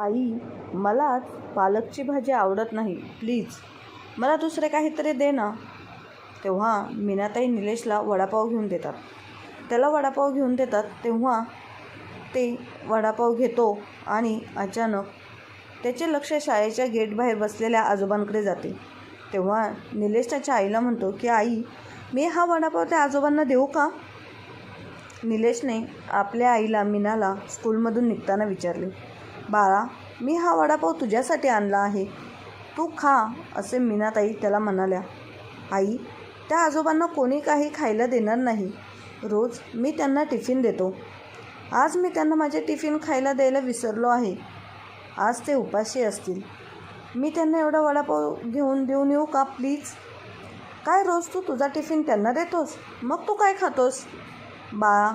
आई मला पालकची भाजी आवडत नाही. प्लीज मला दुसरे काहीतरी दे ना. तेव्हा मीनाताई निलेशला वडापाव घेऊन देतात. त्याला वडापाव घेऊन देतात तेव्हा ते वडापाव घेतो आणि अचानक त्याचे लक्ष शाळेच्या गेटबाहेर बसलेल्या आजोबांकडे जाते. तेव्हा निलेश त्याच्या आईला म्हणतो की आई मी हा वडापाव त्या आजोबांना देऊ का? निलेशने आपल्या आईला मीनाला स्कूलमधून निघताना विचारले. बाळा मी हा वडापाव तुझ्यासाठी आणला आहे. तू खा असे मीनाताई त्याला म्हणाल्या. आई त्या आजोबांना कोणी काही खायला देणार नाही. रोज मी त्यांना टिफिन देतो. आज मी त्यांना माझे टिफिन खायला द्यायला विसरलो आहे. आज ते उपाशी असतील. मी त्यांना एवढा वडापाव घेऊन देऊन येऊ का प्लीज? काय रोज तू तुझा टिफिन त्यांना देतोस? मग तू काय खातोस? बाळा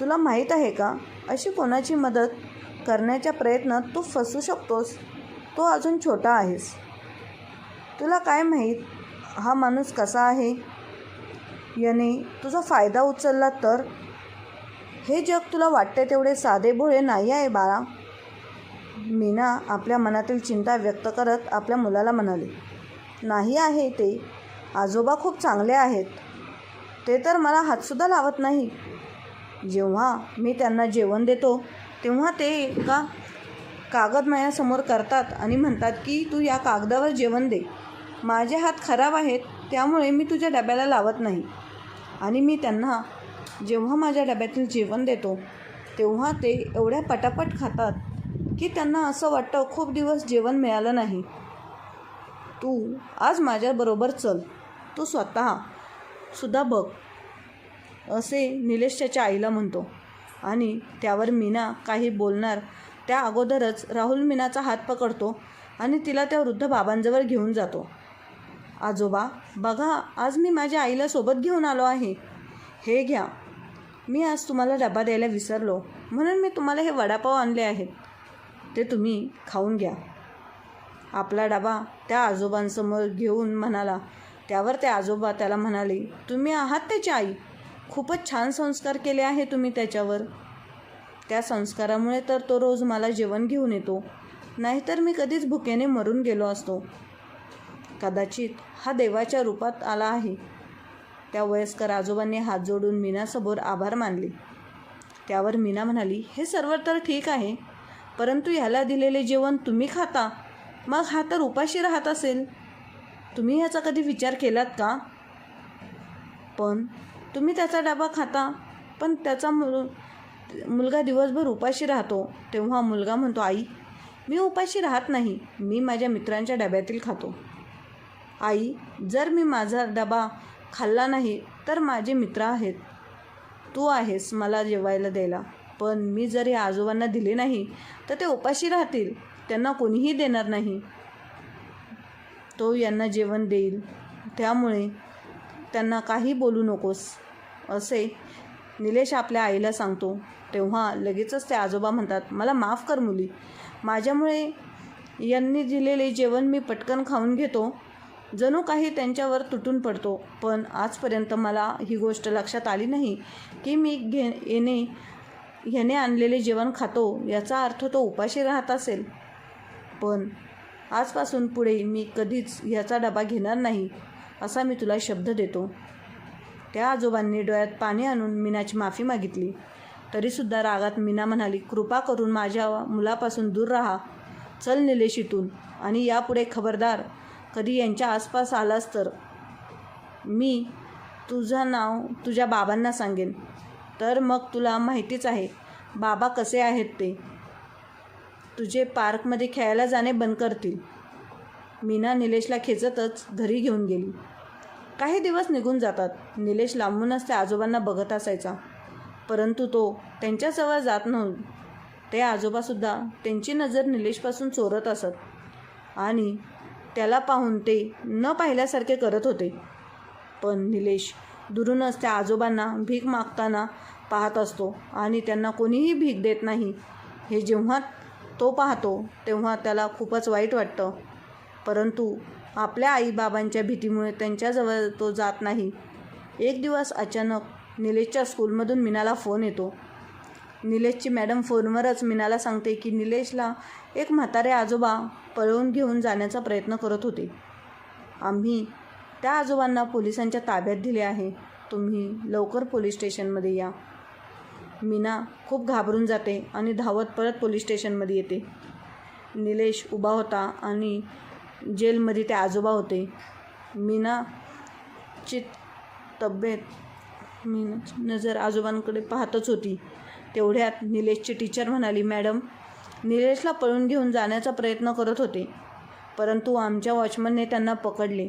तुला माहीत आहे का अशी कोणाची मदत करण्याच्या प्रयत्नात तू फसू शकतोस. तो अजून छोटा आहेस. तुला काय माहीत? हा माणूस कसा आहे? याने तुझा फायदा उचलला तर? हे जग तुला वाटते तेवढे साधे भोळे नाही आहे बाळा. मीना आपल्या मनातील चिंता व्यक्त करत आपल्या मुलाला म्हणाली नाही आहे ते. आजोबा खूप चांगले आहेत. ते तर मला हातसुद्धा लावत नाही. जेव्हा मी त्यांना जेवण देतो तेव्हा ते एका कागद माझ्यासमोर करतात आणि म्हणतात की तू या कागदावर जेवण दे. माझे हात खराब आहेत त्यामुळे मी तुझ्या डब्याला लावत नाही. आणि मी त्यांना जेव्हा माझ्या डब्यातील जेवण देतो तेव्हा ते एवढ्या पटापट खातात की त्यांना असं वाटतं खूप दिवस जेवण मिळालं नाही. तू आज माझ्याबरोबर चल. तू स्वतः सुद्धा बघ असे निलेश त्याच्या आईला म्हणतो. आणि त्यावर मीना काही बोलणार. त्या अगोदरच राहुल मीनाचा हात पकडतो आणि तिला त्या वृद्ध बाबांजवळ घेऊन जातो. आजोबा बघा आज मी माझ्या आईला सोबत घेऊन आलो आहे. हे घ्या. मी आज तुम्हाला डबा द्यायला विसरलो. म्हणून मी तुम्हाला हे वडापाव आणले आहेत. ते तुम्ही खाऊन घ्या. आपला डबा त्या आजोबांसमोर घेऊन म्हणाला. त्यावर ते आजोबा त्याला म्हणाले तुम्ही आहात त्याची आई. खूपच छान संस्कार केले आहे तुम्ही त्याच्यावर. त्या संस्कारामुळे तर तो रोज मला जेवण घेऊन येतो. नाहीतर मी कधीच भुकेने मरून गेलो असतो. कदाचित हा देवाच्या रूपात आला आहे. त्या वयस्कर आजोबांनी हात जोडून मीनासमोर आभार मानले. त्यावर मीना म्हणाली हे सर्व तर ठीक आहे परंतु ह्याला दिलेले जेवण तुम्ही खाता? मग हा तर उपाशी राहत असेल. तुम्ही ह्याचा कधी विचार केलात का? पण तुम्ही त्याचा डबा खाता पण त्याचा मुल मुलगा दिवसभर उपाशी राहतो. तेव्हा मुलगा म्हणतो आई मी उपाशी राहत नाही. मी माझ्या मित्रांच्या डब्यातील खातो. आई जर मी माझा डबा खाल्ला नाही तर माझे मित्र आहेत. तू आहेस मला जेवायला द्यायला. पण मी जर या आजोबांना दिले नाही तर ते उपाशी राहतील. त्यांना कोणीही देणार नाही. तो यांना जेवण देईल. त्यामुळे त्यांना काही बोलू नकोस असे निलेश आपल्या आईला सांगतो. तेव्हा लगेचच ते आजोबा म्हणतात मला माफ कर मुली. माझ्यामुळे यांनी दिलेले जेवण मी पटकन खाऊन घेतो. जणू काही त्यांच्यावर तुटून पडतो पण आजपर्यंत मला ही गोष्ट लक्षात आली नाही की मी घे येणे ह्याने आणलेले जेवण खातो याचा अर्थ तो उपाशी राहत असेल. पण आजपासून पुढे मी कधीच ह्याचा डबा घेणार नाही. असा मी तुला शब्द देतो. त्या आजोबांनी डोळ्यात पाणी आणून मीनाची माफी मागितली. तरीसुद्धा रागात मीना म्हणाली कृपा करून माझ्या मुलापासून दूर राहा. चल निलेश इथून आणि यापुढे खबरदार. कधी यांच्या आसपास आलास तर मी तुझं नाव तुझ्या बाबांना सांगेन. तर मग तुला माहितीच आहे बाबा कसे आहेत ते. तुझे पार्कमध्ये खेळायला जाणे बंद करतील. मीना निलेशला खेचतच घरी घेऊन गेली. काही दिवस निघून जातात. निलेश लांबूनच त्या आजोबांना बघत असायचा. परंतु तो त्यांच्याजवळ जात नव्हता. ते आजोबासुद्धा त्यांची नजर निलेशपासून चोरत असत. आणि त्याला पाहून ते न पाहिल्यासारखे करत होते. पण निलेश दुरूनच त्या आजोबांना भीक मागताना पाहत असतो आणि त्यांना कोणीही भीक देत नाही. हे जेव्हा तो पाहतो तेव्हा त्याला खूपच वाईट वाटतं. परंतु आपल्या आईबाबांच्या भीतीमुळे त्यांच्याजवळ तो जात नाही. एक दिवस अचानक निलेशच्या स्कूलमधून मीनाला फोन येतो. निलेशची मॅडम फोनवरच मीनाला सांगते की निलेशला एक म्हातारे आजोबा पळवून घेऊन जाण्याचा प्रयत्न करत होते. आम्ही त्या आजोबांना पोलिसांच्या ताब्यात दिले आहे. तुम्ही लवकर पोलीस स्टेशनमध्ये या. मीना खूप घाबरून जाते आणि धावत परत पोलीस स्टेशनमध्ये येते. निलेश उभा होता आणि जेलमध्ये ते आजोबा होते. मीनाची तब्येत मीनाची नजर आजोबांकडे पाहतच होती. तेवढ्यात निलेशची टीचर म्हणाली मॅडम निलेशला पळून घेऊन जाण्याचा प्रयत्न करत होते परंतु आमच्या वॉचमनने त्यांना पकडले.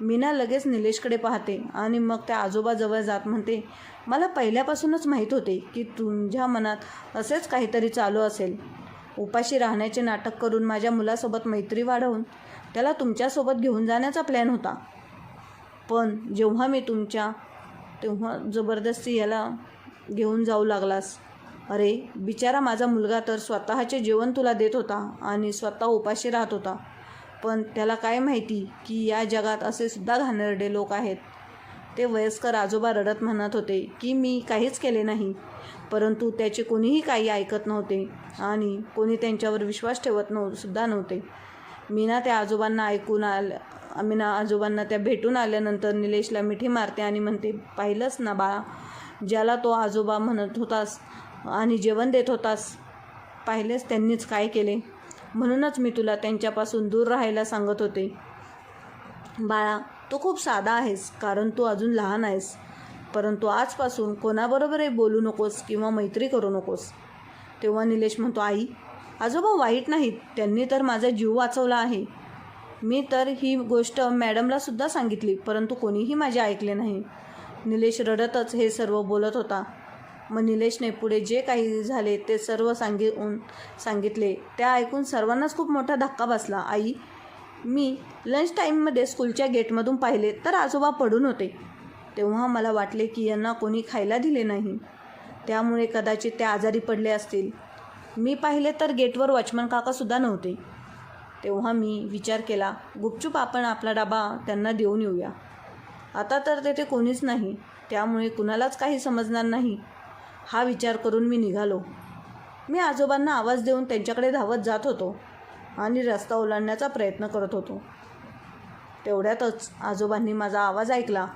मीना लगेच निलेशकडे पाहते आणि मग त्या आजोबाजवळ जात म्हणते मला पहिल्यापासूनच माहीत होते की तुझ्या मनात असेच काहीतरी चालू असेल. उपाशी राहण्याचे नाटक करून माझ्या मुलासोबत मैत्री वाढवून त्याला तुमच्यासोबत घेऊन जाण्याचा प्लॅन होता. पण जेव्हा मी तुमच्या तेव्हा जबरदस्ती याला घेऊन जाऊ लागलास. अरे बिचारा माझा मुलगा तर स्वतःचे जेवण तुला देत होता आणि स्वतः उपाशी राहत होता. पण त्याला काय माहिती की या जगात असे सुद्धा घाणेरडे लोक आहेत. ते वयस्कर आजोबा रडत म्हणत होते की मी काहीच केले नाही परंतु त्याचे कोणीही काही ऐकत नव्हते आणि कोणी त्यांच्यावर विश्वास ठेवत नव्ह सुद्धा नव्हते. मी ना त्या आजोबांना ऐकून आल मीना आजोबांना त्या भेटून आल्यानंतर निलेशला मिठी मारते आणि म्हणते पाहिलंच ना बाळा ज्याला तो आजोबा म्हणत होतास आणि जेवण देत होतास पाहिलेच त्यांनीच काय केले? म्हणूनच मी तुला त्यांच्यापासून दूर राहायला सांगत होते. बाळा तू खूप साधा आहेस कारण तू अजून लहान आहेस. परंतु आजपासून कोणाबरोबरही बोलू नकोस किंवा मैत्री करू नकोस. तेव्हा निलेश म्हणतो आई आजोबा वाईट नाहीत. त्यांनी तर माझा जीव वाचवला आहे. मी तर ही गोष्ट मॅडमला सुद्धा सांगितली परंतु कोणीही माझे ऐकले नाही. निलेश रडतच हे सर्व बोलत होता. मग निलेशने पुढे जे काही झाले ते सर्व सांगून सांगितले. त्या ऐकून सर्वांनाच खूप मोठा धक्का बसला. आई मी लंच टाईममध्ये स्कूलच्या गेटमधून पाहिले तर आजोबा पडून होते. तेव्हा मला वाटले की यांना कोणी खायला दिले नाही. त्यामुळे कदाचित ते आजारी पडले असतील. मी पाहिले तर गेटवर वॉचमन काकासुद्धा नव्हते. तेव्हा मी विचार केला गुपचूप आपण आपला डबा त्यांना देऊन येऊया. आता तर तेथे कोणीच नाही त्यामुळे कुणालाच काही समजणार नाही. हा विचार करून मी निघालो. मी आजोबांना आवाज देऊन त्यांच्याकडे धावत जात होतो आणि रस्ता ओलांडण्याचा प्रयत्न करत होतो. तेवढ्यातच आजोबांनी माझा आवाज ऐकला.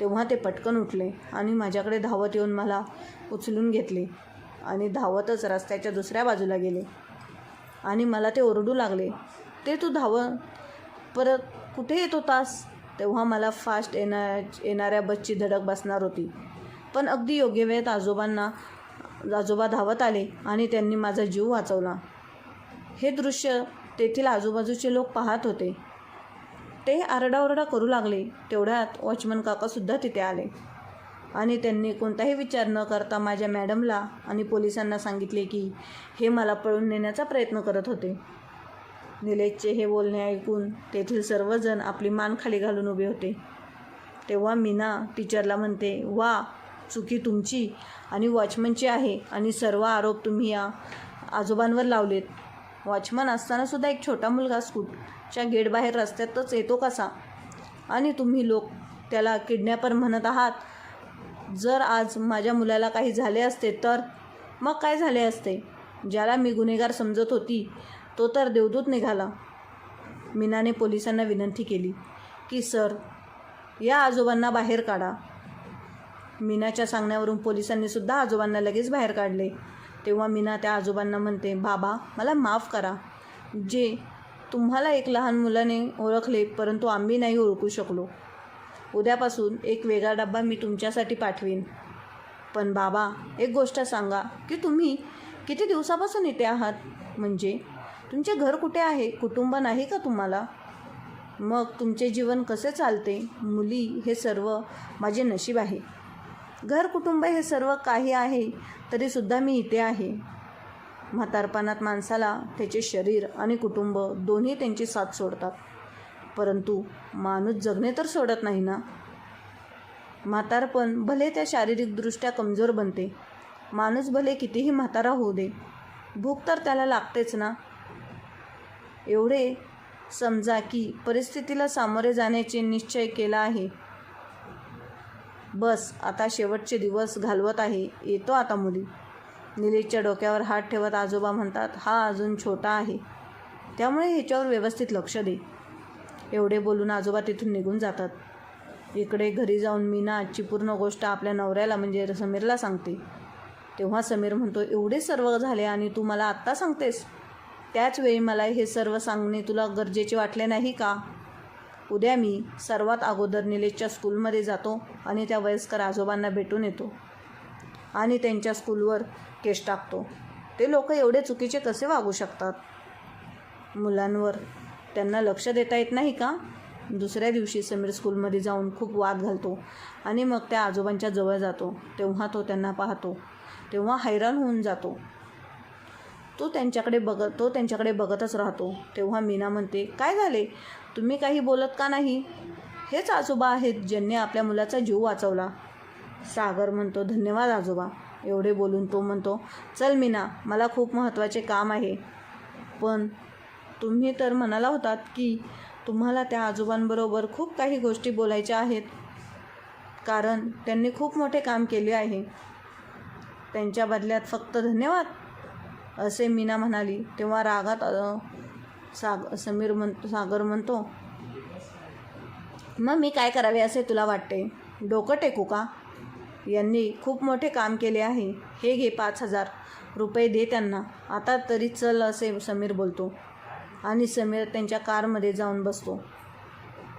तेव्हा ते पटकन उठले आणि माझ्याकडे धावत येऊन मला उचलून घेतले. आणि धावतच रस्त्याच्या दुसऱ्या बाजूला गेले. आणि मला ते ओरडू लागले. ते तू धाव परत कुठे येत होतास तेव्हा मला फास्ट येणा येणाऱ्या बसची धडक बसणार होती. पण अगदी योग्य वेळेत आजोबांना आजोबा धावत आले आणि त्यांनी माझा जीव वाचवला. हे दृश्य तेथील आजूबाजूचे लोक पाहत होते. ते आरडाओरडा करू लागले. तेवढ्यात वॉचमन काकासुद्धा तिथे आले. आणि त्यांनी कोणताही विचार न करता माझ्या मॅडमला आणि पोलिसांना सांगितले की हे मला पळून नेण्याचा प्रयत्न करत होते. निलेशचे हे बोलणे ऐकून तेथील सर्वजण आपली मान खाली घालून उभे होते. तेव्हा मीना टीचरला म्हणते वा चुकी तुमची आणि वॉचमनची आहे आणि सर्व आरोप तुम्ही या आजोबांवर लावलेत. वॉचमन असतानासुद्धा एक छोटा मुलगा स्कूटच्या गेटबाहेर रस्त्यातच येतो कसा? आणि तुम्ही लोक त्याला किडनॅपर म्हणत आहात जर आज माझ्या मुलाला काही झाले असते तर मग काय झाले असते? ज्याला मी गुन्हेगार समजत होती तो तर देवदूत निघाला. मीनाने पोलिसांना विनंती केली की सर या आजोबांना बाहेर काढा. मीनाच्या सांगण्यावरून पोलिसांनी सुद्धा आजोबांना लगेच बाहेर काढले. तेव्हा मीना त्या आजोबांना म्हणते बाबा मला माफ करा. जे तुम्हाला एक लहान मुलाने ओळखले परंतु आम्ही नाही ओळखू शकलो. उद्यापासून एक वेगळा डब्बा मी तुमच्यासाठी पाठवीन. पण बाबा एक गोष्ट सांगा की तुम्ही किती दिवसापासून इथे आहात? म्हणजे तुमचे घर कुठे आहे? कुटुंब नाही का तुम्हाला? मग तुमचे जीवन कसे चालते? मुली हे सर्व माझे नशीब आहे. घर कुटुंब हे सर्व काही आहे तरीसुद्धा मी इथे आहे. म्हातारपणात माणसाला त्याचे शरीर आणि कुटुंब दोन्ही त्यांची साथ सोडतात. परंतु माणूस जगणे तर सोडत नाही ना? म्हातारपण भले त्या शारीरिकदृष्ट्या कमजोर बनते. माणूस भले कितीही म्हातारा होऊ दे. भूक तर त्याला लागतेच ना? एवढे समजा की परिस्थितीला सामोरे जाण्याचे निश्चय केला आहे. बस आता शेवटचे दिवस घालवत आहे. येतो आता मुली. निलेशच्या डोक्यावर हात ठेवत आजोबा म्हणतात हा अजून छोटा आहे. त्यामुळे ह्याच्यावर व्यवस्थित लक्ष दे. एवढे बोलून आजोबा तिथून निघून जातात. इकडे घरी जाऊन मी ना आजची पूर्ण गोष्ट आपल्या नवऱ्याला म्हणजे समीरला सांगते. तेव्हा समीर म्हणतो एवढे सर्व झाले आणि तू मला आत्ता सांगतेस? त्याच वेळी मला हे सर्व सांगणे तुला गरजेचे वाटले नाही का? उद्या मी सर्वात अगोदर निलेशच्या स्कूलमध्ये जातो आणि त्या वयस्कर आजोबांना भेटून येतो आणि त्यांच्या स्कूलवर केस टाकतो. ते लोक एवढे चुकीचे कसे वागू शकतात? मुलांवर त्यांना लक्ष देता येत नाही का? दुसऱ्या दिवशी समीर स्कूलमध्ये जाऊन खूप वाद घालतो आणि मग त्या आजोबांच्या जवळ जातो. तेव्हा तो त्यांना पाहतो. तेव्हा हैराण होऊन जातो. तो त्यांच्याकडे बघत तो त्यांच्याकडे बघतच राहतो. तेव्हा मीना म्हणते काय झाले? तुम्ही काही बोलत का नाही? हेच आजोबा आहेत ज्यांनी आपल्या मुलाचा जीव वाचवला. सागर म्हणतो धन्यवाद आजोबा. एवढे बोलून तो म्हणतो चल मीना मला खूप महत्त्वाचे काम आहे. पण तुम्ही तर म्हणाला होतात की तुम्हाला त्या आजोबांबरोबर खूप काही गोष्टी बोलायच्या आहेत. कारण त्यांनी खूप मोठे काम केले आहे. त्यांच्या बदल्यात फक्त धन्यवाद असे मीना म्हणाली. तेव्हा रागात साग समीर म्हण सागर म्हणतो मग मी काय करावे असे तुला वाटते? डोकं टेकू का? यांनी खूप मोठे काम केले आहे. हे घे पाच हजार रुपये दे त्यांना. आता तरी चल असे समीर बोलतो. आणि समीर त्यांच्या कारमध्ये जाऊन बसतो.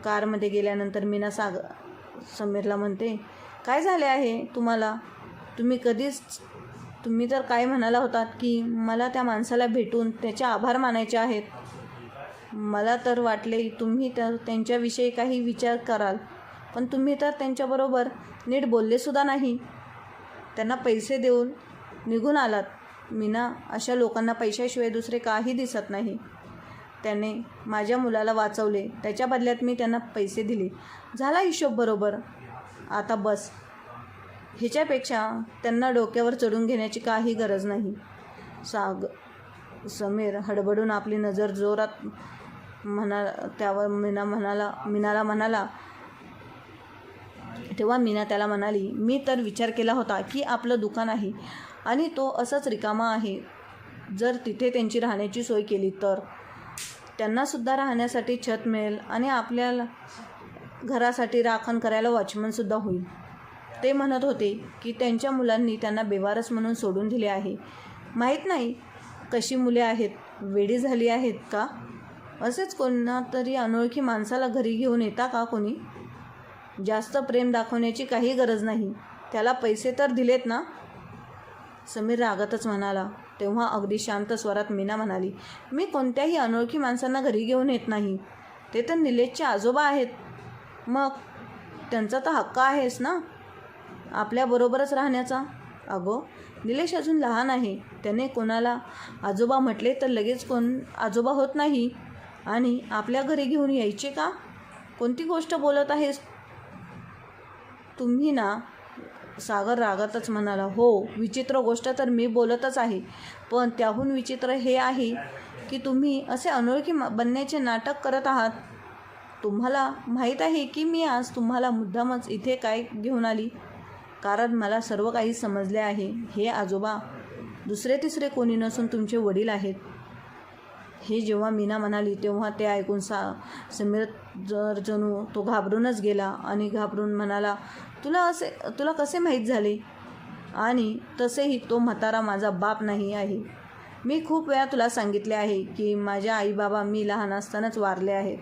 कारमध्ये गेल्यानंतर मीना साग समीरला म्हणते काय झाले आहे तुम्हाला? तुम्ही कधीच तुम्ही तर काय म्हणाला होतात की मला त्या माणसाला भेटून त्याचे आभार मानायचे आहेत? मला तर वाटले तुम्ही तर त्यांच्याविषयी काही विचार कराल पण तुम्ही तर त्यांच्याबरोबर नीट बोललेसुद्धा नाही. त्यांना पैसे देऊन निघून आलात. मीना अशा लोकांना पैशाशिवाय दुसरे काही दिसत नाही. त्याने माझ्या मुलाला वाचवले. त्याच्या बदल्यात मी त्यांना पैसे दिले. झाला हिशोब बरोबर. आता बस. ह्याच्यापेक्षा त्यांना डोक्यावर चढून घेण्याची काही गरज नाही. साग समीर हडबडून आपली नजर जोरात म्हणा त्यावर मीना म्हणाला मीनाला म्हणाला तेव्हा मीना त्याला म्हणाली मी तर विचार केला होता की आपलं दुकान आहे आणि तो असंच रिकामा आहे. जर तिथे त्यांची राहण्याची सोय केली तर त्यांनासुद्धा राहण्यासाठी छत मिळेल आणि आपल्याला घरासाठी राखण करायला वॉचमनसुद्धा होईल. ते म्हणत होते की त्यांच्या मुलांनी त्यांना बेवारस म्हणून सोडून दिले आहे. माहीत नाही कशी मुले आहेत वेडी झाली आहेत का? असेच कोणा तरी अनोळखी माणसाला घरी घेऊन येता का कोणी? जास्त प्रेम दाखवण्याची काही गरज नाही. त्याला पैसे तर दिलेत ना? समीर रागातच म्हणाला. तेव्हा अगदी शांत स्वरात मीना म्हणाली मी कोणत्याही अनोळखी माणसांना घरी घेऊन येत नाही. ते तर निलेशचे आजोबा आहेत. मग त्यांचा तर हक्क आहेस ना? आपल्याबरोबरच राहण्याचा. अगो निलेश अजून लहान आहे. त्याने कोणाला आजोबा म्हटले तर लगेच कोण आजोबा होत नाही. आणि आपल्या घरी घेऊन यायचे का? कोणती गोष्ट बोलत आहेस? तुम्ही ना सागर रागातच म्हणाला हो विचित्र गोष्ट तर मी बोलतच आहे पण त्याहून विचित्र हे आहे की तुम्ही असे अनोळखी बनण्याचे नाटक करत आहात. तुम्हाला माहीत आहे की मी आज तुम्हाला मुद्दामच इथे काय घेऊन आली? कारण मला सर्व काही समजले आहे. हे आजोबा दुसरे तिसरे कोणी नसून तुमचे वडील आहेत. हे जेव्हा मीना म्हणाली तेव्हा ते ऐकून सा समीर जर जणू तो घाबरूनच गेला आणि घाबरून म्हणाला तुला असे तुला कसे माहीत झाले? आणि तसेही तो म्हातारा माझा बाप नाही आहे. मी खूप वेळा तुला सांगितले आहे की माझ्या आई बाबा मी लहान असतानाच वारले आहेत.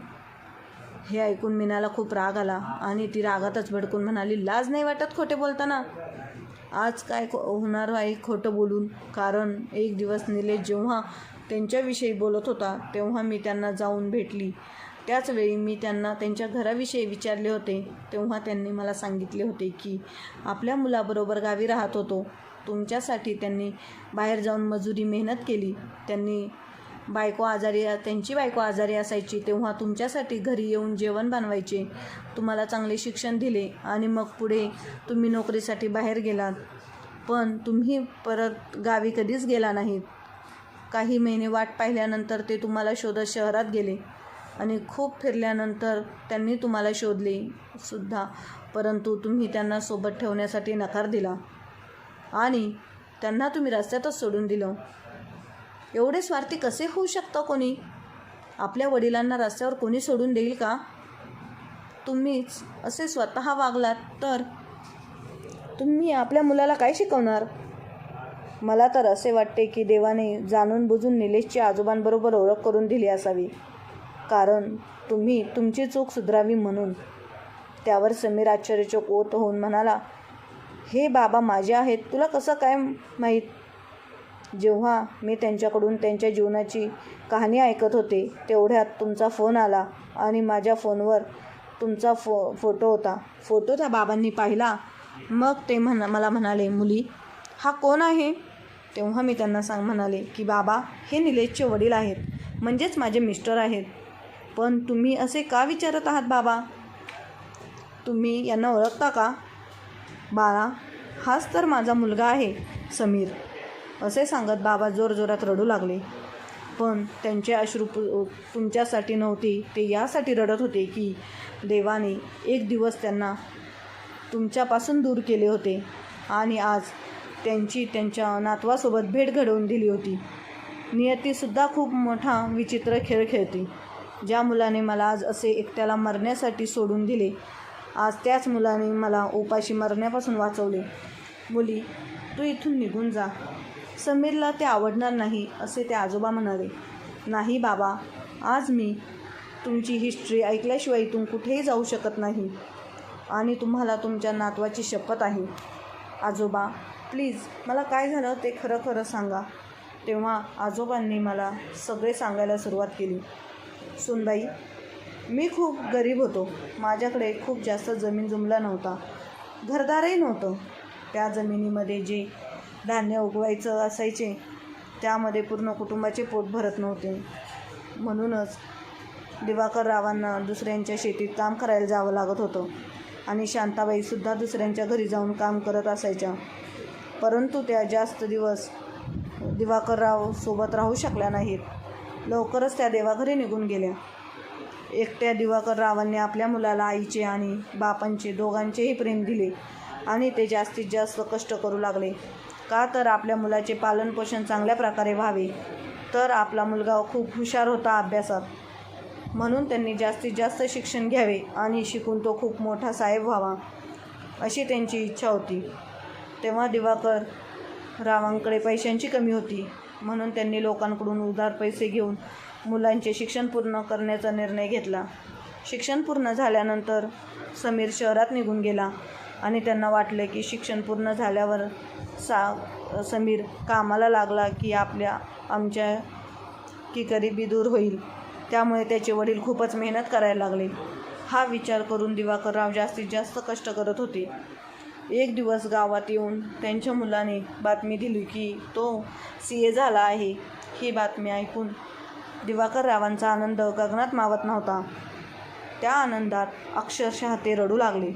हे ऐकून मीनाला खूप राग आला आणि ती रागातच भडकून म्हणाली लाज नाही वाटत खोटे बोलताना? आज काय खो- होणार आहे खोटं बोलून? कारण एक दिवस निलेश जेव्हा त्यांच्याविषयी बोलत होता तेव्हा मी त्यांना जाऊन भेटली. त्याचवेळी मी त्यांना त्यांच्या घराविषयी विचारले होते. तेव्हा त्यांनी मला सांगितले होते की आपल्या मुलाबरोबर गावी राहत होतो. तुमच्यासाठी त्यांनी बाहेर जाऊन मजुरी मेहनत केली. त्यांनी बायको आजारी त्यांची बायको आजारी असायची. तेव्हा तुमच्यासाठी घरी येऊन जेवण बनवायचे. तुम्हाला चांगले शिक्षण दिले आणि मग पुढे तुम्ही नोकरीसाठी बाहेर गेलात. पण तुम्ही परत गावी कधीच गेला नाहीत. काही महिने वाट पाहिल्यानंतर ते तुम्हाला शोधत शहरात गेले. आणि खूप फिरल्यानंतर त्यांनी तुम्हाला शोधले सुद्धा परंतु तुम्ही त्यांना सोबत ठेवण्यासाठी नकार दिला. आणि त्यांना तुम्ही रस्त्यातच सोडून दिलं. एवढे स्वार्थी कसे होऊ शकतं कोणी? आपल्या वडिलांना रस्त्यावर कोणी सोडून देईल का? तुम्हीच असे स्वतः वागलात तर तुम्ही आपल्या मुलाला काय शिकवणार? मला तर असे वाटते की देवाने जाणून बुजून निलेशच्या आजोबांबरोबर ओळख करून दिली असावी. कारण तुम्ही तुमची चूक सुधरावी म्हणून. त्यावर समीर आश्चर्यचक ओत होऊन म्हणाला हे बाबा माझे आहेत तुला कसं काय माहीत? जेव्हा मी त्यांच्याकडून त्यांच्या जीवनाची कहाणी ऐकत होते तेवढ्यात तुमचा फोन आला आणि माझ्या फोनवर तुमचा फो फोटो होता. फोटो त्या बाबांनी पाहिला. मग ते म्हणा मला म्हणाले मुली हा कोण आहे? तेव्हा मी त्यांना सांग म्हणाले की बाबा हे निलेशचे वडील आहेत. म्हणजेच माझे मिस्टर आहेत. पण तुम्ही असे का विचारत आहात बाबा? तुम्ही यांना ओळखता का? बाळा हाच तर माझा मुलगा आहे समीर. असे सांगत बाबा जोरजोरात रडू लागले. पण त्यांचे अश्रू तुमच्यासाठी नव्हते ते यासाठी रडत होते की देवाने एक दिवस त्यांना तुमच्यापासून दूर केले होते आणि आज त्यांची त्यांच्या नातवासोबत भेट घडवून दिली होती. नियतीसुद्धा खूप मोठा विचित्र खेळ खेळते. ज्या मुलाने मला आज असे एकट्याला मरण्यासाठी सोडून दिले आज त्याच मुलाने मला उपाशी मरण्यापासून वाचवले. मुली तू इथून निघून जा. समीरला ते आवडणार नाही असे ते आजोबा म्हणाले. नाही बाबा आज मी तुमची हिस्ट्री ऐकल्याशिवाय इथून कुठेही जाऊ शकत नाही आणि तुम्हाला तुमच्या नातवाची शपथ आहे. आजोबा प्लीज मला काय झालं ते खरं खरं सांगा. तेव्हा आजोबांनी मला सगळे सांगायला सुरुवात केली. सुनबाई मी खूप गरीब होतो. माझ्याकडे खूप जास्त जमीन जुमला नव्हता. घरदारही नव्हतं. त्या जमिनीमध्ये जे धान्य उगवायचं असायचे त्यामध्ये पूर्ण कुटुंबाचे पोट भरत नव्हते. म्हणूनच दिवाकर रावांना दुसऱ्यांच्या शेतीत काम करायला जावं लागत होतं आणि शांताबाईसुद्धा दुसऱ्यांच्या घरी जाऊन काम करत असायच्या. परंतु त्या जास्त दिवस दिवाकरराव सोबत राहू शकल्या नाहीत. लवकरच त्या देवाघरी निघून गेल्या. एकट्या दिवाकर रावांनी आपल्या मुलाला आईचे आणि बापांचे दोघांचेही प्रेम दिले आणि ते जास्तीत जास्त कष्ट करू लागले. का तर आपल्या मुलाचे पालनपोषण चांगल्या प्रकारे व्हावे? तर आपला मुलगा खूप हुशार होता अभ्यासात. म्हणून त्यांनी जास्तीत जास्त शिक्षण घ्यावे आणि शिकून तो खूप मोठा साहेब व्हावा अशी त्यांची इच्छा होती. तेव्हा दिवाकर रावांकडे पैशांची कमी होती. म्हणून त्यांनी लोकांकडून उधार पैसे घेऊन मुलांचे शिक्षण पूर्ण करण्याचा निर्णय घेतला. शिक्षण पूर्ण झाल्यानंतर समीर शहरात निघून गेला आणि त्यांना वाटले की शिक्षण पूर्ण झाल्यावर सा समीर कामाला लागला की आपल्या आमच्या की गरिबी दूर होईल. त्यामुळे त्याचे वडील खूपच मेहनत करायला लागले. हा विचार करून दिवाकरराव जास्तीत जास्त कष्ट करत होते. एक दिवस गावात येऊन त्यांच्या मुलाने बातमी दिली की तो सी ए झाला आहे. ही बातमी ऐकून दिवाकर रावांचा आनंद गगनात मावत नव्हता. त्या आनंदात अक्षरशः ते रडू लागले.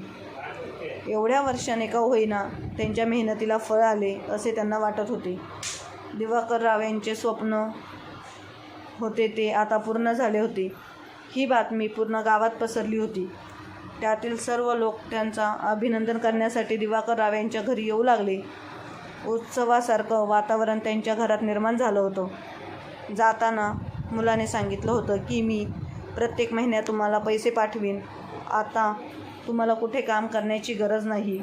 एवढ्या वर्षाने का होईना त्यांच्या मेहनतीला फळ आले असे त्यांना वाटत होते. दिवाकर राव यांचे स्वप्न होते ते आता पूर्ण झाले होते. ही बातमी पूर्ण गावात पसरली होती. त्यातील सर्व लोक त्यांचा अभिनंदन करण्यासाठी दिवाकर राव यांच्या घरी येऊ लागले. उत्सवासारखं वातावरण त्यांच्या घरात निर्माण झालं होतं. जाताना मुलाने सांगितलं होतं की मी प्रत्येक महिन्यात तुम्हाला पैसे पाठवीन. आता तुम्हाला कुठे काम करण्याची गरज नाही.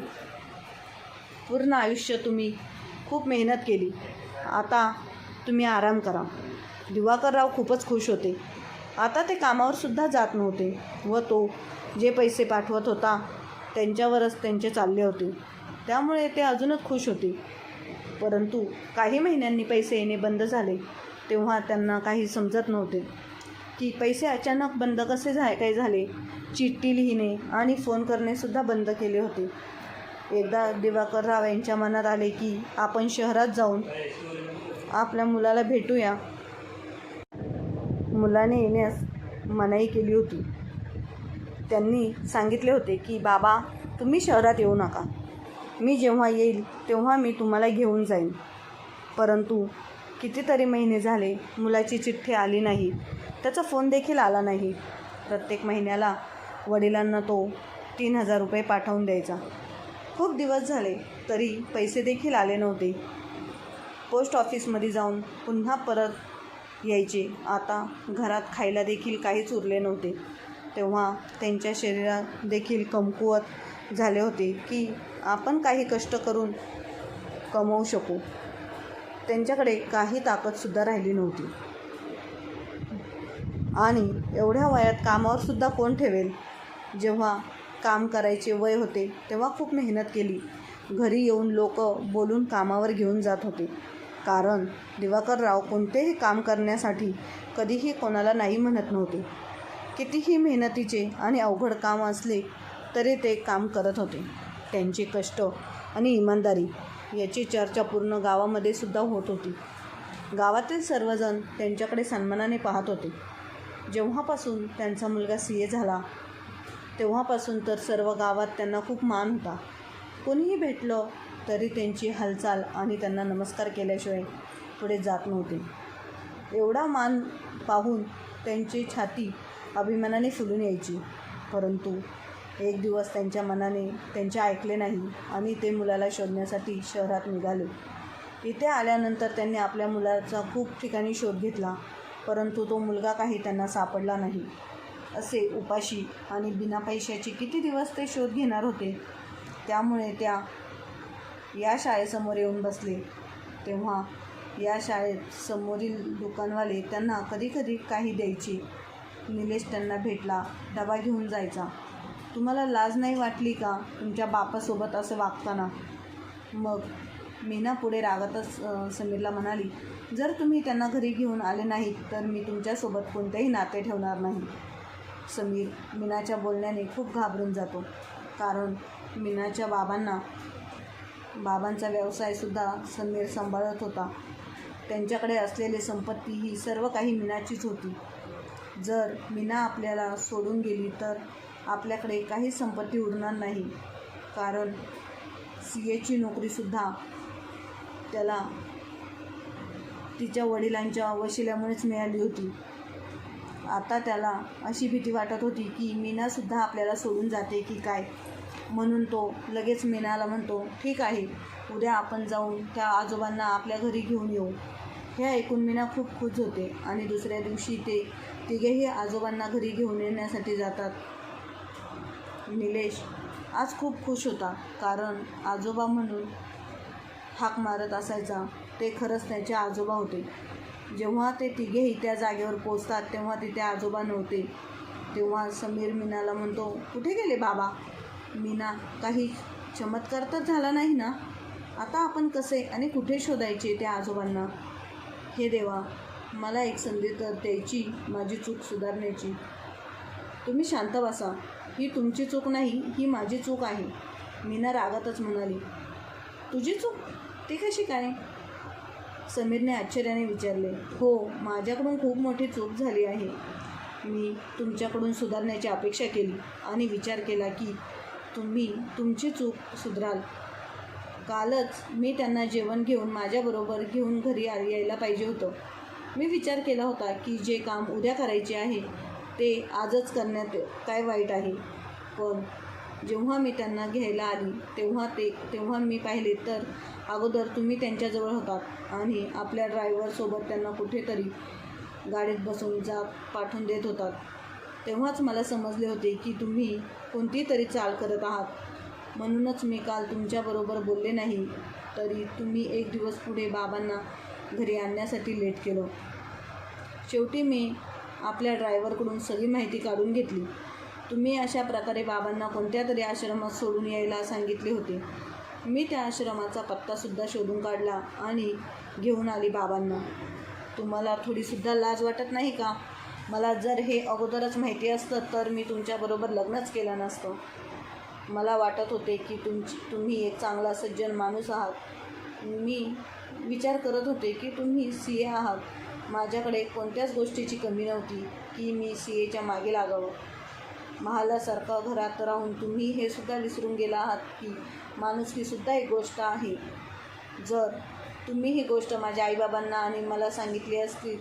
पूर्ण आयुष्य तुम्ही खूप मेहनत केली. आता तुम्ही आराम करा. दिवाकरराव खूपच खुश होते. आता ते कामावरसुद्धा जात नव्हते व तो जे पैसे पाठवत होता त्यांच्यावरच त्यांचे चालले होते. त्यामुळे ते अजूनच खुश होते. परंतु काही महिन्यांनी पैसे येणे बंद झाले. तेव्हा त्यांना काही समजत नव्हते की पैसे अचानक बंद कसे झा काय झाले? चिठ्ठी लिहिणे आणि फोन करणेसुद्धा बंद केले होते. एकदा दिवाकर राव यांच्या मनात आले की आपण शहरात जाऊन आपल्या मुलाला भेटूया. मुलाने येण्यास मनाई केली होती. त्यांनी सांगितले होते की बाबा तुम्ही शहरात येऊ नका. मी जेव्हा येईल तेव्हा मी तुम्हाला घेऊन जाईन. परंतु कितीतरी महिने झाले मुलाची चिठ्ठी आली नाही. त्याचा फोन देखील आला नाही. प्रत्येक महिन्याला वडिलांना तो तीन हजार रुपये पाठवून द्यायचा. खूप दिवस झाले तरी पैसे देखील आले नव्हते. पोस्ट ऑफिसमध्ये जाऊन पुन्हा परत यायचे. आता घरात खायला देखील काहीच उरले नव्हते. तेव्हा त्यांच्या शरीरात देखील कमकुवत झाले होते की आपण काही कष्ट करून कमवू शकू. त्यांच्याकडे काही ताकदसुद्धा राहिली नव्हती. आणि एवढ्या वयात कामावरसुद्धा कोण ठेवेल? जेव्हा काम करायचे वय होते तेव्हा खूप मेहनत केली. घरी येऊन लोक बोलून कामावर घेऊन जात होते. कारण दिवाकरराव कोणतेही काम करण्यासाठी कधीही कोणाला नाही म्हणत नव्हते. कितीही मेहनतीचे आणि अवघड काम असले तरी ते काम करत होते. त्यांचे कष्ट आणि इमानदारी याची चर्चा पूर्ण गावामध्ये सुद्धा होत होती. गावातील सर्वजण त्यांच्याकडे सन्मानाने पाहत होते. जेव्हापासून त्यांचा मुलगा सी ए झाला तेव्हापासून तर सर्व गावात त्यांना खूप मान होता. कोणीही भेटलं तरी त्यांची हालचाल आणि त्यांना नमस्कार केल्याशिवाय पुढे जात नव्हते. एवढा मान पाहून त्यांची छाती अभिमानाने फुलून यायची. परंतु एक दिवस त्यांच्या मनाने त्यांचे ऐकले नाही आणि ते मुलाला शोधण्यासाठी शहरात निघाले. इथे आल्यानंतर त्यांनी आपल्या मुलाचा खूप ठिकाणी शोध घेतला परंतु तो मुलगा काही त्यांना सापडला नाही. असे उपाशी आणि बिना पैशाचे किती दिवस ते शोध घेणार होते? त्यामुळे त्या या शाळेसमोर येऊन बसले. तेव्हा या शाळेत समोरील दुकानवाले त्यांना कधीकधी काही द्यायचे. निलेश त्यांना भेटला डबा घेऊन जायचा. तुम्हाला लाज नाही वाटली का तुमच्या बापासोबत असं वागताना? मग मीना पुढे रागातच समीरला म्हणाली जर तुम्ही त्यांना घरी घेऊन आले नाहीत तर मी तुमच्यासोबत कोणतेही नाते ठेवणार नाही. समीर मीनाच्या बोलण्याने खूप घाबरून जातो. कारण मीनाच्या बाबांना बाबांचा व्यवसायसुद्धा समीर सांभाळत होता. त्यांच्याकडे असलेली संपत्ती ही सर्व काही मीनाचीच होती. जर मीना आपल्याला सोडून गेली तर आपल्याकडे काही संपत्ती उरणार नाही. कारण सी एची नोकरीसुद्धा त्याला तिच्या वडिलांच्या वशिल्यामुळेच मिळाली होती. आता त्याला अशी भीती वाटत होती की मीनासुद्धा आपल्याला सोडून जाते की काय? म्हणून तो लगेच मीनाला म्हणतो ठीक आहे उद्या आपण जाऊन त्या आजोबांना आपल्या घरी घेऊन येऊ. हे ऐकून मीना खूप खुश होते आणि दुसऱ्या दिवशी ते तिघेही आजोबांना घरी घेऊन येण्यासाठी जातात. निलेश आज खूप खुश होता कारण आजोबा म्हणून हाक मारत असायचा. ते खरंच त्याचे आजोबा होते. जेव्हा ते तिघेही त्या जागेवर पोचतात तेव्हा तिथे आजोबा नव्हते. तेव्हा समीर मीनाला म्हणतो कुठे गेले बाबा? मीना काही चमत्कार तर झाला नाही ना? आता आपण कसे आणि कुठे शोधायचे त्या आजोबांना? हे देवा मला एक संधी तर द्यायची माझी चूक सुधारण्याची. तुम्ही शांत बसा. ही तुमची चूक नाही ही माझी चूक आहे. मीना रागातच म्हणाली तुझी चूक? ती कशी काय? समीरने आश्चर्याने विचारले हो माझ्याकडून खूप मोठी चूक झाली आहे. मी तुमच्याकडून सुधारण्याची अपेक्षा केली आणि विचार केला की तुम्ही तुमची चूक सुधराल. कालच मी त्यांना जेवण घेऊन माझ्याबरोबर घेऊन घरी आ- यायला पाहिजे होतं. मी विचार केला होता की जे काम उद्या करायचे आहे ते आजच करण्यात काय वाईट आहे. पण जेव्हा मी त्यांना घ्यायला आली तेव्हा ते तेव्हा मी पाहिले तर अगोदर तुम्ही त्यांच्याजवळ होतात आणि आपल्या ड्रायव्हरसोबत त्यांना कुठेतरी गाडीत बसून जा पाठवून देत होतात. तेव्हाच मला समजले होते की तुम्ही कोणती तरी चाल करत आहात. म्हणूनच मी काल तुमच्याबरोबर बोलले नाही तरी तुम्ही एक दिवस पुढे बाबांना घरी आणण्यासाठी लेट केलं. शेवटी मी आपल्या ड्रायव्हरकडून सगळी माहिती काढून घेतली. तुम्ही अशा प्रकारे बाबांना कोणत्या तरी आश्रमात सोडून यायला सांगितले होते. मी त्या आश्रमाचा पत्तासुद्धा शोधून काढला आणि घेऊन आली बाबांना. तुम्हाला थोडीसुद्धा लाज वाटत नाही का? मला जर हे अगोदरच माहिती असतं तर मी तुमच्याबरोबर लग्नच केलं नसतं. मला वाटत होते की तुमची तुम्ही एक चांगला सज्जन माणूस आहात. मी विचार करत होते की तुम्ही सी ए आहात. माझ्याकडे कोणत्याच गोष्टीची कमी नव्हती की मी सी एच्या मागे लागावं. महालासारखा घरात राहून तुम्ही हे सुद्धा विसरून गेला आहात की माणुसकीसुद्धा एक गोष्ट आहे. जर तुम्ही ही गोष्ट माझ्या आईबाबांना आणि मला सांगितली असती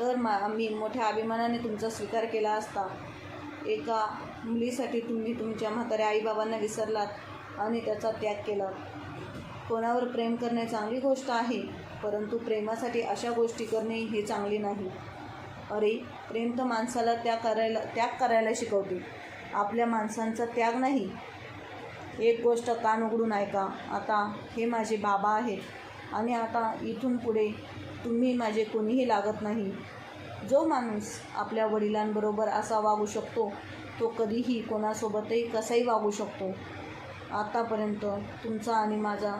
तर मा मी मोठ्या अभिमानाने तुमचा स्वीकार केला असता. एका मुलीसाठी तुम्ही तुमच्या म्हाताऱ्या आईबाबांना विसरलात आणि त्याचा त्याग केला. कोणावर प्रेम करणे चांगली गोष्ट आहे परंतु प्रेमासाठी अशा गोष्टी करणे हे चांगले नाही. अरे प्रेम तर माणसाला त्याग करायला त्याग करायला शिकवते. आपल्या माणसांचा त्याग नाही. एक गोष्ट कान उघडून ऐका. आता हे माझे बाबा आहेत आणि आता इथून पुढे तुम्ही माझे कोणीही लागत नाही. जो माणूस आपल्या वडिलांबरोबर असा वागू शकतो तो कधीही कोणासोबतही कसाही वागू शकतो. आत्तापर्यंत तुमचा आणि माझा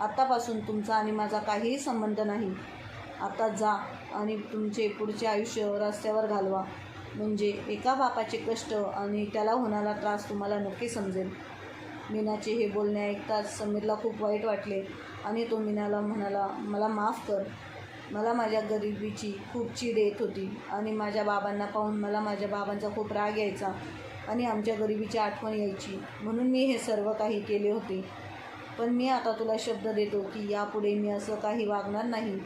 आत्तापासून तुमचा आणि माझा काहीही संबंध नाही. आता जा आणि तुमचे पुढचे आयुष्य रस्त्यावर घालवा. म्हणजे एका बापाचे कष्ट आणि त्याला होणारा त्रास तुम्हाला नक्की समजेल. मीनाचे हे बोलणे ऐकताच समीरला खूप वाईट वाटले. आणि तो मीनाला म्हणाला मला माफ कर. मला माझ्या गरिबीची खूप चीड येत होती आणि माझ्या बाबांना पाहून मला माझ्या बाबांचा खूप राग यायचा आणि आमच्या गरिबीची आठवण यायची. म्हणून मी हे सर्व काही केले होते. पण मी आता तुला शब्द देतो की यापुढे मी असं काही वागणार नाही.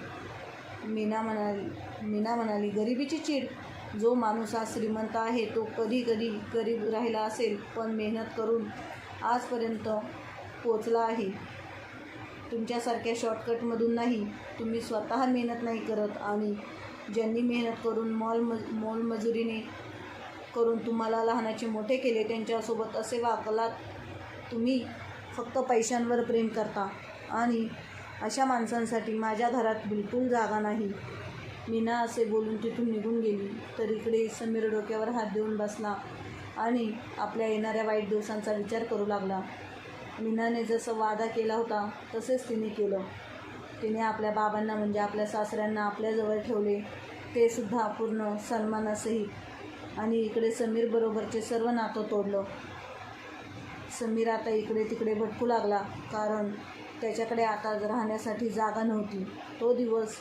मीना म्हणाली मीना म्हणाली गरिबीची चीड. जो माणूस हा श्रीमंत आहे तो कधी कधी गरीब राहिला असेल पण मेहनत करून आजपर्यंत पोचला आहे. तुमच्यासारख्या शॉर्टकटमधून नाही. तुम्ही स्वतः मेहनत नाही करत आणि ज्यांनी मेहनत करून मॉल मज मोलमजुरीने करून तुम्हाला लहानाचे मोठे केले त्यांच्यासोबत असे वाकलात तुम्ही फक्त पैशांवर प्रेम करता. आणि अशा माणसांसाठी माझ्या घरात बिलकुल जागा नाही. मीना असे बोलून तिथून निघून गेली. तर इकडे समीर डोक्यावर हात देऊन बसला आणि आपल्या येणाऱ्या वाईट दिवसांचा विचार करू लागला. मीनाने जसं वादा केला होता तसेच तिने केलं. तिने आपल्या बाबांना म्हणजे आपल्या सासऱ्यांना आपल्याजवळ ठेवले. ते सुद्धा पूर्ण सन्मानासहित आणि इकडे समीरबरोबरचे सर्व नातं तोडलं. समीर आता इकडे तिकडे भटकू लागला कारण त्याच्याकडे आता राहण्यासाठी जागा नव्हती. तो दिवस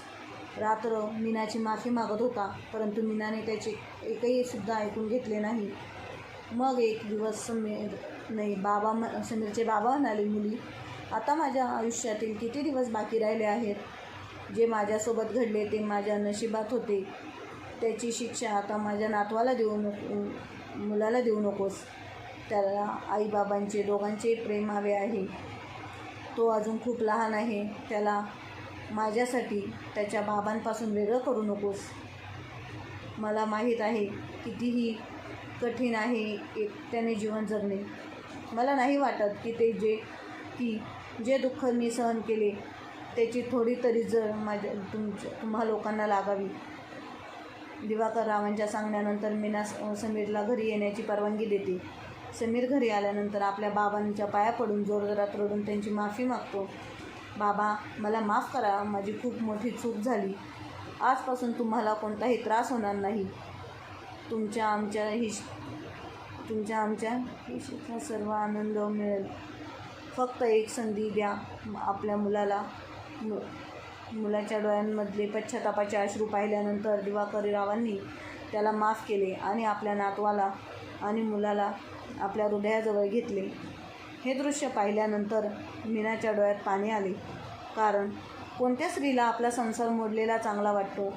रात्र मीनाची माफी मागत होता परंतु मीनाने त्याचे एकही सुद्धा ऐकून घेतले नाही. मग एक दिवस समीर नाही बाबा म समीरचे बाबा म्हणाले मुली. आता माझ्या आयुष्यातील किती दिवस बाकी राहिले आहेत? जे माझ्यासोबत घडले ते माझ्या नशिबात होते. त्याची शिक्षा आता माझ्या नातवाला देऊ नको मुलाला देऊ नकोस. त्याला आईबाबांचे दोघांचे प्रेम हवे आहे. तो अजून खूप लहान आहे. त्याला माझ्यासाठी त्याच्या बाबांपासून वेगळं करू नकोस. मला माहीत आहे कितीही कठीण आहे एकट्याने जीवन जगणे. मला नाही वाटत की ते जे की जे दुःख मी सहन केले त्याची थोडी तरी जर माझ्या तुमच्या तुम्हा लोकांना लागावी. दिवाकर रावांच्या सांगण्यानंतर मीना समीरला घरी येण्याची परवानगी देते. समीर घरी आल्यानंतर आपल्या बाबांच्या पाया पडून जोरजोरात रडून त्यांची माफी मागतो. बाबा मला माफ करा माझी खूप मोठी चूक झाली. आजपासून तुम्हाला कोणताही त्रास होणार नाही. तुमच्या आमच्या हिश तुमच्या आमच्या हिशेचा सर्व आनंद मिळेल. फक्त एक संधी द्या आपल्या मुलाला. मु मुलाच्या डोळ्यांमधले पश्चातापाचे अश्रू पाहिल्यानंतर दिवाकरीरावांनी त्याला माफ केले आणि आपल्या नातवाला आणि मुलाला आपल्या हृदयाजवळ घेतले. हे दृश्य पाहिल्यानंतर मीनाच्या डोळ्यात पाणी आले. कारण कोणत्या स्त्रीला आपला संसार मोडलेला चांगला वाटतो?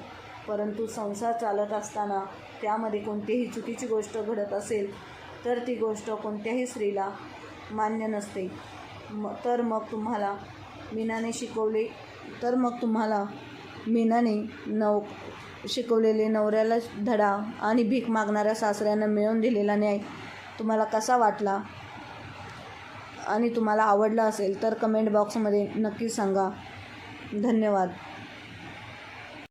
परंतु संसार चालत असताना त्यामध्ये कोणतीही चुकीची गोष्ट घडत असेल तर ती गोष्ट कोणत्याही स्त्रीला मान्य नसते. म तर मग तुम्हाला मीनाने शिकवले तर मग तुम्हाला मीनाने नव शिकवलेले नवऱ्याला धडा आणि भीक मागणाऱ्या सासऱ्यांना मिळवून दिलेला न्याय तुम्हाला कसा वाटला आणि तुम्हाला आवडला असेल तर कमेंट बॉक्समध्ये नक्की सांगा. धन्यवाद.